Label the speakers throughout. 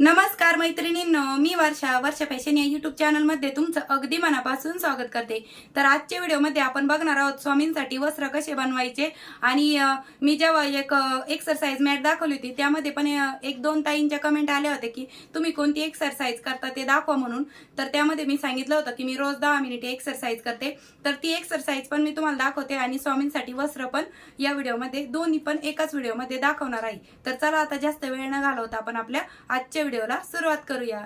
Speaker 1: नमस्कार मैत्रिणींनो मी वर्षा. वर्षा फॅशन या युट्यूब चॅनलमध्ये तुमचं अगदी मनापासून स्वागत करते. तर आजच्या व्हिडिओमध्ये आपण बघणार आहोत स्वामींसाठी वस्त्र कसे बनवायचे आणि मी जेव्हा एक एक्सरसाइज मॅट दाखवली होती त्यामध्ये पण एक दोन ताईंच्या कमेंट आल्या होत्या की तुम्ही कोणती एक्सरसाइज करता ते दाखवा म्हणून. तर त्यामध्ये मी सांगितलं होतं की मी रोज दहा मिनिटे एक्सरसाइज करते. तर ती एक्सरसाइज पण मी तुम्हाला दाखवते आणि स्वामींसाठी वस्त्र पण या व्हिडिओमध्ये दोन्ही पण एकाच व्हिडिओमध्ये दाखवणार आहे. तर चला आता जास्त वेळ न घालवता आपण आपल्या आजच्या व्हिडिओला सुरुवात करूया.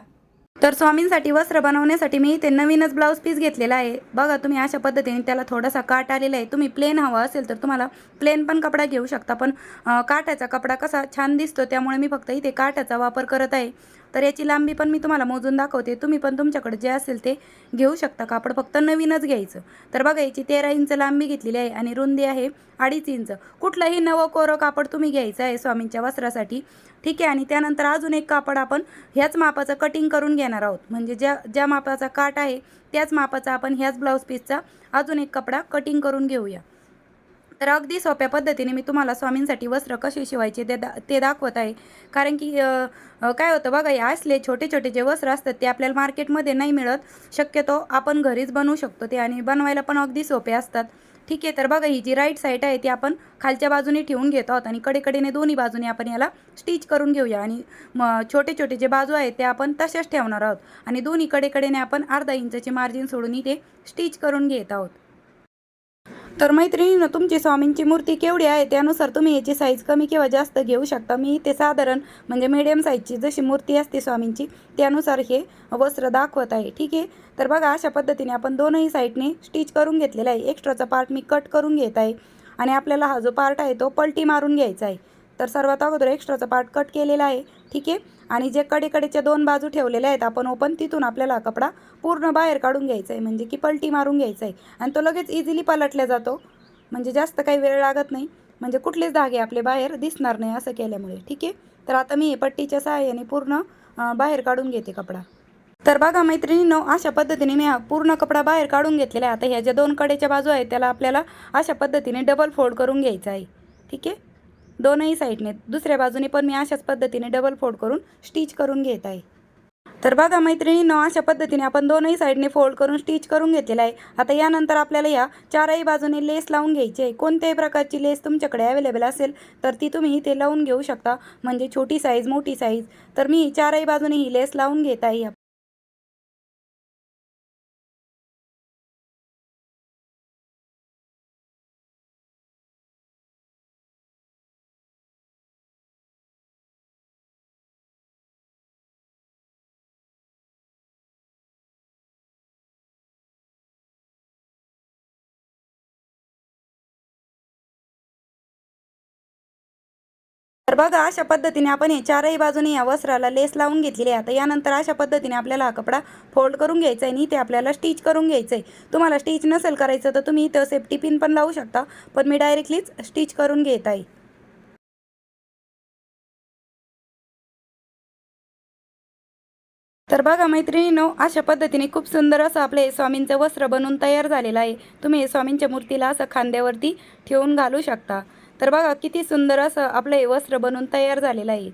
Speaker 1: तर स्वामींसाठी वस्त्र बनवण्यासाठी मी इथे नवीनच ब्लाऊज पीस घेतलेला आहे. बघा तुम्ही अशा पद्धतीने त्याला थोडासा काट आलेला आहे. तुम्ही प्लेन हवा असेल तर तुम्हाला प्लेन पण कपडा घेऊ शकता पण काठाचा कपडा कसा छान दिसतो त्यामुळे मी फक्त इथे काठाचा वापर करत आहे. तर याची लांबी पण मी तुम्हाला मोजून दाखवते. तुम्ही पण तुमच्याकडे जे असेल ते घेऊ शकता कापड. फक्त नवीनच घ्यायचं. तर बघा याची तेरा इंच लांबी घेतलेली आहे आणि रुंदी आहे अडीच इंच. कुठलंही नवं कोरं कापड तुम्ही घ्यायचं आहे स्वामींच्या वस्त्रासाठी. ठीक आहे आणि त्यानंतर अजून एक कापड आपण ह्याच मापाचं कटिंग करून घेणार आहोत. म्हणजे ज्या ज्या मापाचा काट आहे त्याच मापाचा आपण ह्याच ब्लाऊज पीसचा अजून एक कपडा कटिंग करून घेऊया. तर अगदी सोप्या पद्धतीने मी तुम्हाला स्वामींसाठी वस्त्र कसे शिवायचे ते दा ते दाखवत आहे. कारण की काय होतं बघा हे असले छोटे छोटे जे वस्त्र असतात ते आपल्याला मार्केटमध्ये नाही मिळत. शक्यतो आपण घरीच बनवू शकतो ते आणि बनवायला पण अगदी सोपे असतात. ठीक आहे तर बघा ही जी राईट साईड आहे ती आपण खालच्या बाजूने ठेवून घेतो आहोत आणि कडेकडेने दोन्ही बाजूने आपण याला स्टिच करून घेऊया आणि म छोटे छोटे जे बाजू आहेत ते आपण तशाच ठेवणार आहोत. आणि दोन्ही कडेकडेने आपण अर्धा इंचाची मार्जिन सोडून इथे स्टिच करून घेत आहोत. तर मैत्रिणीनं तुमची स्वामींची मूर्ती केवढी आहे त्यानुसार तुम्ही याची साईज कमी किंवा जास्त घेऊ शकता. मी ते साधारण म्हणजे मीडियम साईजची जशी मूर्ती असते स्वामींची त्यानुसार हे वस्त्र दाखवत आहे. ठीक आहे? तर बघा अशा पद्धतीने आपण दोनही साईडने स्टिच करून घेतलेला आहे. एक्स्ट्राचा पार्ट मी कट करून घेत आहे. आणि आपल्याला हा जो पार्ट आहे तो पलटी मारून घ्यायचा आहे. तर सर्वात अगोदर एक्स्ट्राचा पार्ट कट केलेला आहे. ठीक आहे? आणि जे कडेकडेच्या दोन बाजू ठेवलेल्या आहेत आपण ओपन तिथून आपल्याला कपडा पूर्ण बाहेर काढून घ्यायचा आहे म्हणजे की पलटी मारून घ्यायचा आहे आणि तो लगेच इझिली पलटला जातो. म्हणजे जास्त काही वेळ लागत नाही. म्हणजे कुठलेच धागे आपले बाहेर दिसणार नाही असं केल्यामुळे. ठीक आहे? तर आता मी पट्टीच्या सहाय्याने पूर्ण बाहेर काढून घेते कपडा. तर बघा मैत्रिणींनो अशा पद्धतीने मी पूर्ण कपडा बाहेर काढून घेतलेला आहे. आता ह्या ज्या दोन कडेच्या बाजू आहेत त्याला आपल्याला अशा पद्धतीने डबल फोल्ड करून घ्यायचा आहे ठीक आहे? दोनही साईडने. दुसऱ्या बाजूने पण मी अशाच पद्धतीने डबल फोल्ड करून स्टिच करून घेत आहे. तर बघा मैत्रिणींनो अशा पद्धतीने आपण दोनही साईडने फोल्ड करून स्टिच करून घेतलेला आहे. आता यानंतर आपल्याला या चारही बाजूने लेस लावून घ्यायची आहे. कोणत्याही प्रकारची लेस तुमच्याकडे अवेलेबल असेल तर ती तुम्ही इथे लावून घेऊ शकता. म्हणजे छोटी साईज मोठी साईज तर मी चारही बाजूने ही लेस लावून घेत आहे. या तर बघा अशा पद्धतीने आपण हे चारही बाजूने या वस्त्राला लेस लावून घेतलेली आहे. आता यानंतर अशा पद्धतीने आपल्याला हा कपडा फोल्ड करून घ्यायचा आहे आणि ते आपल्याला स्टिच करून घ्यायचं आहे. तुम्हाला स्टिच नसेल करायचं तर तुम्ही इथं सेफ्टी पिन पण लावू शकता पण मी डायरेक्टलीच स्टिच करून घेत आहे. तर बघा मैत्रिणीनो अशा पद्धतीने खूप सुंदर असं आपलं हे स्वामींचं वस्त्र बनवून तयार झालेलं आहे. तुम्ही हे स्वामींच्या मूर्तीला असं खांद्यावरती ठेवून घालू शकता. तर बघा किती सुंदर असं आपलं हे वस्त्र बनवून तयार झालेलं आहे.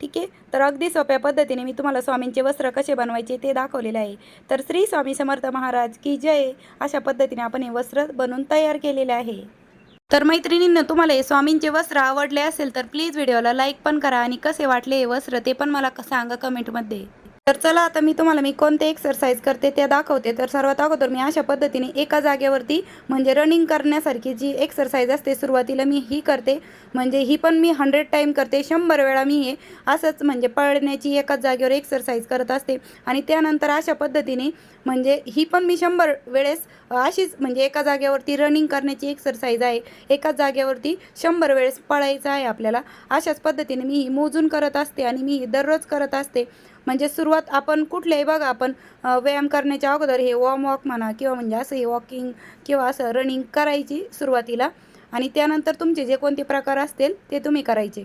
Speaker 1: ठीक आहे? तर अगदी सोप्या पद्धतीने मी तुम्हाला स्वामींचे वस्त्र कसे बनवायचे ते दाखवलेले आहे. तर श्री स्वामी समर्थ महाराज की जय अशा पद्धतीने आपण हे वस्त्र बनवून तयार केलेले आहे. तर मैत्रिणींना तुम्हाला हे स्वामींचे वस्त्र आवडले असेल तर प्लीज व्हिडिओला लाईक पण करा आणि कसे वाटले हे वस्त्र ते पण मला क- सांगा कमेंटमध्ये. तर चला आता मी तुम्हाला मी कोणते एक्सरसाइज करते ते दाखवते. तर सर्वात अगोदर मी अशा पद्धतीने एका जागेवरती म्हणजे रनिंग करण्यासारखी जी एक्सरसाइज असते सुरुवातीला मी ही करते. म्हणजे ही पण मी हंड्रेड टाईम करते शंभर वेळा मी हे असंच म्हणजे पळण्याची एकाच जागेवर एक्सरसाइज करत असते. आणि त्यानंतर अशा पद्धतीने म्हणजे ही पण मी शंभर वेळेस अशीच म्हणजे एका जागेवरती रनिंग करण्याची एक्सरसाइज आहे. एकाच जागेवरती शंभर वेळेस पळायचं आहे आपल्याला. अशाच पद्धतीने मी ही मोजून करत असते आणि मी ही दररोज करत असते. म्हणजे सुरुवात आपण कुठल्याही बघा आपण व्यायाम करण्याच्या अगोदर हे वॉर्म वॉक म्हणा किंवा म्हणजे असं हे वॉकिंग किंवा असं रनिंग करायची सुरुवातीला आणि त्यानंतर तुमचे जे कोणते प्रकार असतील ते तुम्ही करायचे.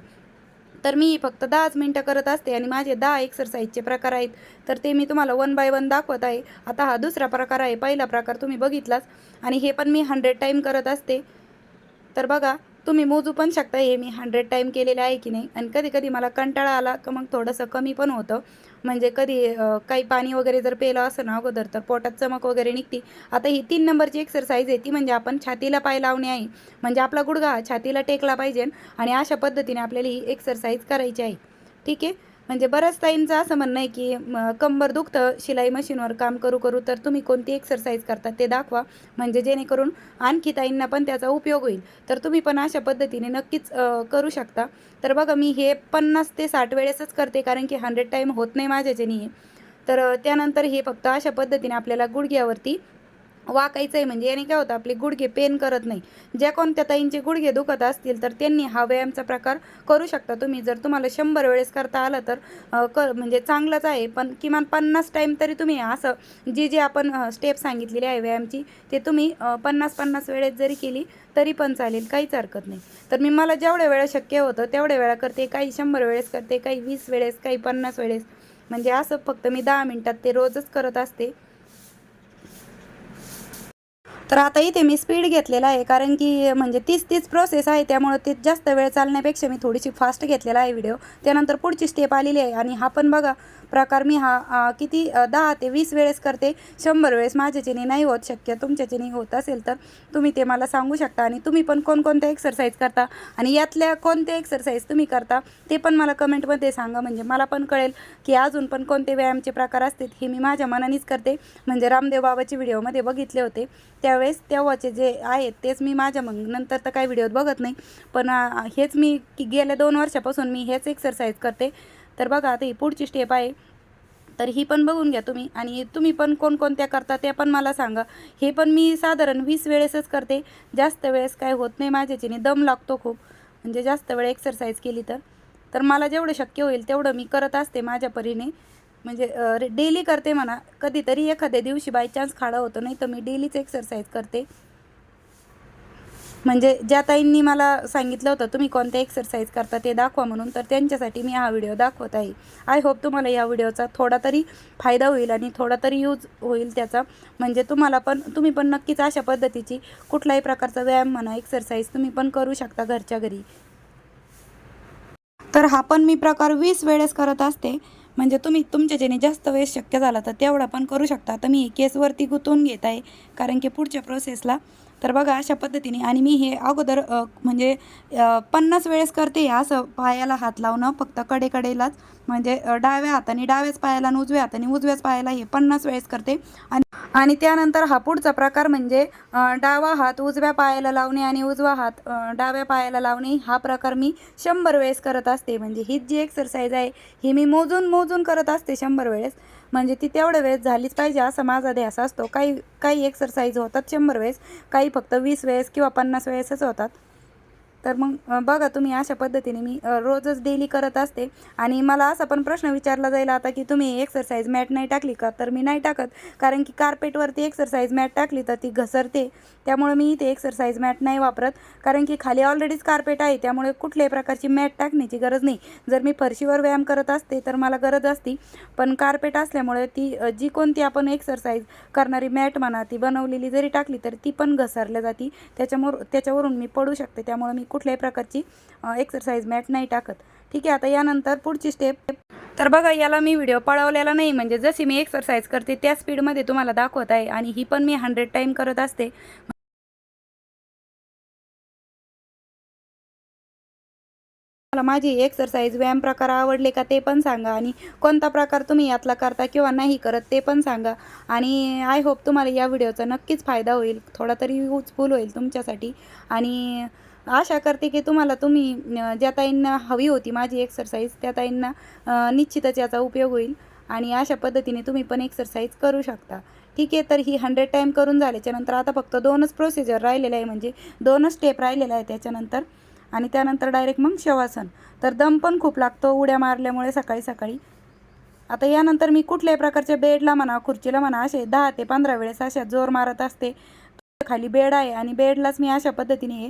Speaker 1: तर मी फक्त दहाच मिनटं करत असते आणि माझे दहा एक्सरसाइजचे प्रकार आहेत. तर ते मी तुम्हाला वन बाय वन दाखवत आहे. आता हा दुसरा प्रकार आहे पहिला प्रकार तुम्ही बघितलाच आणि हे पण मी हंड्रेड टाईम करत असते. तर बघा तुम्ही मोजू पण शकता हे मी हंड्रेड टाईम केलेलं आहे की नाही. आणि कधी कधी मला कंटाळा आला का मग थोडंसं कमी पण होतं. म्हणजे कधी काही पाणी वगैरे जर पेलं असं ना अगोदर तर पोटात चमक वगैरे निघते. आता ही तीन नंबरची एक्सरसाइज आहे ती म्हणजे आपण छातीला पाय लावणे आहे. म्हणजे आपला गुडघा हा छातीला टेकला पाहिजे आणि अशा पद्धतीने आपल्याला ही एक्सरसाइज करायची आहे. ठीक आहे? म्हणजे बऱ्याच ताईंचं असं म्हणणं आहे की कंबर दुखतं शिलाई मशीनवर काम करू करू तर तुम्ही कोणती एक्सरसाइज करता ते दाखवा. म्हणजे जेणेकरून आणखी ताईंना पण त्याचा उपयोग होईल. तर तुम्ही पण अशा पद्धतीने नक्कीच करू शकता. तर बघा मी हे पन्नास ते साठ वेळेसच करते कारण की हंड्रेड टाईम होत नाही माझ्याच्याने तर त्यानंतर हे फक्त अशा पद्धतीने आपल्याला गुडघ्यावरती वाकायचं आहे म्हणजे याने काय होतं आपले गुडघे पेन करत नाही. ज्या कोणत्या ताईंचे गुडघे दुखत असतील तर त्यांनी हा व्यायामचा प्रकार करू शकता तुम्ही. जर तुम्हाला शंभर वेळेस करता आलं तर क म्हणजे चांगलंच आहे. पण किमान पन्नास टाईम तरी तुम्ही असं जी जी आपण स्टेप सांगितलेली आहे व्यायामची ते तुम्ही पन्नास पन्नास वेळेस जरी केली तरी पण चालेल. काहीच हरकत नाही. तर मी मला जेवढ्या वेळा शक्य होतं तेवढ्या वेळा करते. काही शंभर वेळेस करते काही वीस वेळेस काही पन्नास वेळेस. म्हणजे असं फक्त मी दहा मिनटात ते रोजच करत असते. तर आता इथे मी स्पीड घेतलेला आहे कारण की म्हणजे तीच तीच प्रोसेस आहे त्यामुळं ते जास्त वेळ चालण्यापेक्षा मी थोडीशी फास्ट घेतलेला आहे व्हिडिओ त्यानंतर पुढची स्टेप आलेली आहे आणि हा पण बघा प्रकार मी हा किती दहा ते वीस वेळेस करते. शंभर वेळेस माझ्याच्याने नाही होत शक्य. तुमच्याच्याने होत असेल तर तुम्ही ते मला सांगू शकता आणि तुम्ही पण कोणकोणत्या एक्सरसाइज करता आणि यातल्या कोणत्या एक्सरसाइज तुम्ही करता ते पण मला कमेंटमध्ये सांगा. म्हणजे मला पण कळेल की अजून पण कोणते व्यायामचे प्रकार असतील हे मी माझ्या मनानेच करते. म्हणजे रामदेव बाबाचे व्हिडिओमध्ये बघितले होते. त्यावेळेस तेव्हाचे जे आहेत तेच मी माझ्या मग नंतर तर काही व्हिडिओत बघत नाही. पण हेच मी की गेल्या दोन वर्षापासून मी हेच एक्सरसाइज करते. तर बघा आता ही पुढची स्टेप आहे. तर ही पण बघून घ्या तुम्ही. आणि तुम्ही पण कोणकोणत्या करता त्या पण मला सांगा. हे पण मी साधारण वीस वेळेसच करते. जास्त वेळेस काय होत नाही माझ्याच्याने दम लागतो खूप. म्हणजे जास्त वेळ एक्सरसाइज केली तर. तर मला जेवढं शक्य होईल तेवढं मी करत असते माझ्या परीने. म्हणजे डेली करते म्हणा. कधीतरी एखाद्या दिवशी बाय चान्स खाडा होतो नाही तर मी डेलीच एक्सरसाइज करते. म्हणजे ज्या ताईंनी मला सांगितलं होतं तुम्ही कोणत्या एक्सरसाइज करता ते दाखवा म्हणून तर त्यांच्यासाठी मी हा व्हिडिओ दाखवत आहे. आय होप तुम्हाला या व्हिडिओचा थोडा तरी फायदा होईल आणि थोडा तरी यूज होईल त्याचा. म्हणजे तुम्हाला पण तुम्ही पण नक्कीच अशा पद्धतीची कुठलाही प्रकारचा व्यायाम म्हणा एक्सरसाइज तुम्ही पण करू शकता घरच्या घरी. तर हा पण मी प्रकार वीस वेळेस करत असते. म्हणजे तुम्ही तुमच्या ज्याने जास्त वेळेस शक्य झाला तर तेवढा पण करू शकता. तर मी केसवरती गुंतवून घेत आहे. कारण की पुढच्या प्रोसेसला तर बघा अशा पद्धतीने. आणि मी हे अगोदर म्हणजे पन्नास वेळेस करते असं पायाला हात लावणं. फक्त कडेकडेलाच. म्हणजे डाव्या हाताने डाव्याच पायाला आणि उजव्या हाताने उजव्याच पायाला हे पन्नास वेळेस करते. आणि आणि त्यानंतर हा पुढचा प्रकार म्हणजे डावा हात उजव्या पायाला लावणे आणि उजवा हात डाव्या पायाला लावणे. हा प्रकार मी शंभर वेळेस करत असते. म्हणजे ही जी एक्सरसाइज आहे ही मी मोजून मोजून करत असते शंभर वेळेस. म्हणजे ती तेवढं वेळेस झालीच पाहिजे असा माझा ध्यास असतो. काही काही एक्सरसाइज होतात शंभर वेळेस. काही फक्त वीस वेळेस किंवा पन्नास वेळेसच होतात. तर मग बघा तुम्ही अशा पद्धतीने मी रोजच डेली करत असते. आणि मला असा पण प्रश्न विचारला जाईल आता की तुम्ही एक्सरसाइज मॅट नाही टाकली का? तर मी नाही टाकत. कारण की कार्पेटवरती एक्सरसाइज मॅट टाकली तर ती घसरते. त्यामुळे मी इथे एक्सरसाइज मॅट नाही वापरत. कारण की खाली ऑलरेडीच कार्पेट आहे. त्यामुळे कुठल्याही प्रकारची मॅट टाकण्याची गरज नाही. जर मी फरशीवर व्यायाम करत असते तर मला गरज असती. पण कार्पेट असल्यामुळे ती जी कोणती आपण एक्सरसाइज करणारी मॅट म्हणा ती बनवलेली जरी टाकली तर ती पण घसरल्या जाती. त्याच्यामुळे त्याच्यावरून मी पडू शकते. त्यामुळे मी कुठल्याही प्रकारची एक्सरसाइज मॅट नाही टाकत. ठीक आहे आता यानंतर पुढची स्टेप तर बघा याला मी व्हिडिओ पळवलेला नाही. म्हणजे जशी मी एक्सरसाइज करते त्या स्पीडमध्ये तुम्हाला दाखवत आहे. आणि ही पण मी हंड्रेड टाईम करत असते. मला माझी एक्सरसाइज व्यायाम प्रकार आवडले का ते पण सांगा. आणि कोणता प्रकार तुम्ही यातला करता किंवा नाही करत ते पण सांगा. आणि आय होप तुम्हाला या व्हिडिओचा नक्कीच फायदा होईल. थोडा तरी यूजफुल होईल तुमच्यासाठी. आणि आशा करते की तुम्हाला तुम्ही ज्या ताईंना हवी होती माझी एक्सरसाइज त्या ताईंना निश्चितच याचा उपयोग होईल आणि अशा पद्धतीने तुम्ही पण एक्सरसाइज करू शकता. ठीक आहे तर ही हंड्रेड टाईम करून झाल्याच्यानंतर आता फक्त दोनच प्रोसिजर राहिलेलं आहे म्हणजे दोनच स्टेप राहिलेला आहे त्याच्यानंतर. आणि त्यानंतर डायरेक्ट मग शवासन. तर दम पण खूप लागतो उड्या मारल्यामुळे सकाळी सकाळी. आता यानंतर मी कुठल्याही प्रकारच्या बेडला म्हणा खुर्चीला म्हणा असे दहा ते पंधरा वेळेस अशा जोर मारत असते. खाली बेड आहे आणि बेडलाच मी अशा पद्धतीने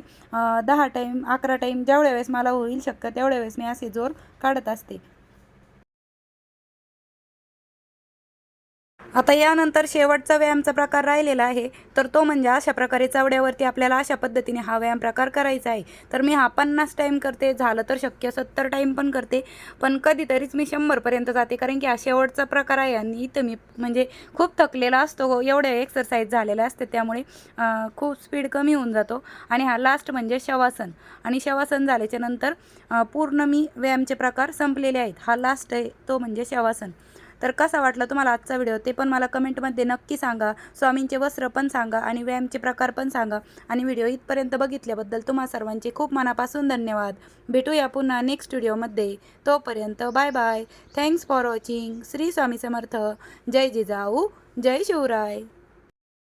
Speaker 1: दहा टाईम अकरा टाईम जेवढ्या वेळेस मला होईल शक्य तेवढ्या वेळेस मी असे जोर काढत असते. आता यानंतर शेवटचा व्यायामचा प्रकार राहिलेला आहे. तर तो म्हणजे अशा प्रकारे चवड्यावरती आपल्याला अशा पद्धतीने हा व्यायाम प्रकार करायचा आहे. तर मी हा पन्नास टाईम करते. झालं तर शक्य सत्तर टाईम पण करते. पण कधीतरीच मी शंभरपर्यंत जाते. कारण की हा शेवटचा प्रकार आहे आणि इथं मी म्हणजे खूप थकलेला असतो. हो एवढ्या एक्सरसाइज झालेल्या असते त्यामुळे खूप स्पीड कमी होऊन जातो. आणि हा लास्ट म्हणजे शवासन. आणि शवासन झाल्याच्यानंतर पूर्ण मी व्यायामचे प्रकार संपलेले आहेत. हा लास्ट आहे. तो म्हणजे शवासन. तर कसा वाटला तुम्हाला आजचा व्हिडिओ? ते पण मला कमेंटमध्ये नक्की सांगा. स्वामींचे वस्त्र पण सांगा आणि व्यायामचे प्रकार पण सांगा. आणि व्हिडिओ इथपर्यंत बघितल्याबद्दल तुम्हा सर्वांचे खूप मनापासून धन्यवाद. भेटूया पुन्हा नेक्स्ट व्हिडिओमध्ये. तोपर्यंत bye bye thanks for watching Shri Swami Samarth. जय जिजाऊ. जय शिवराय.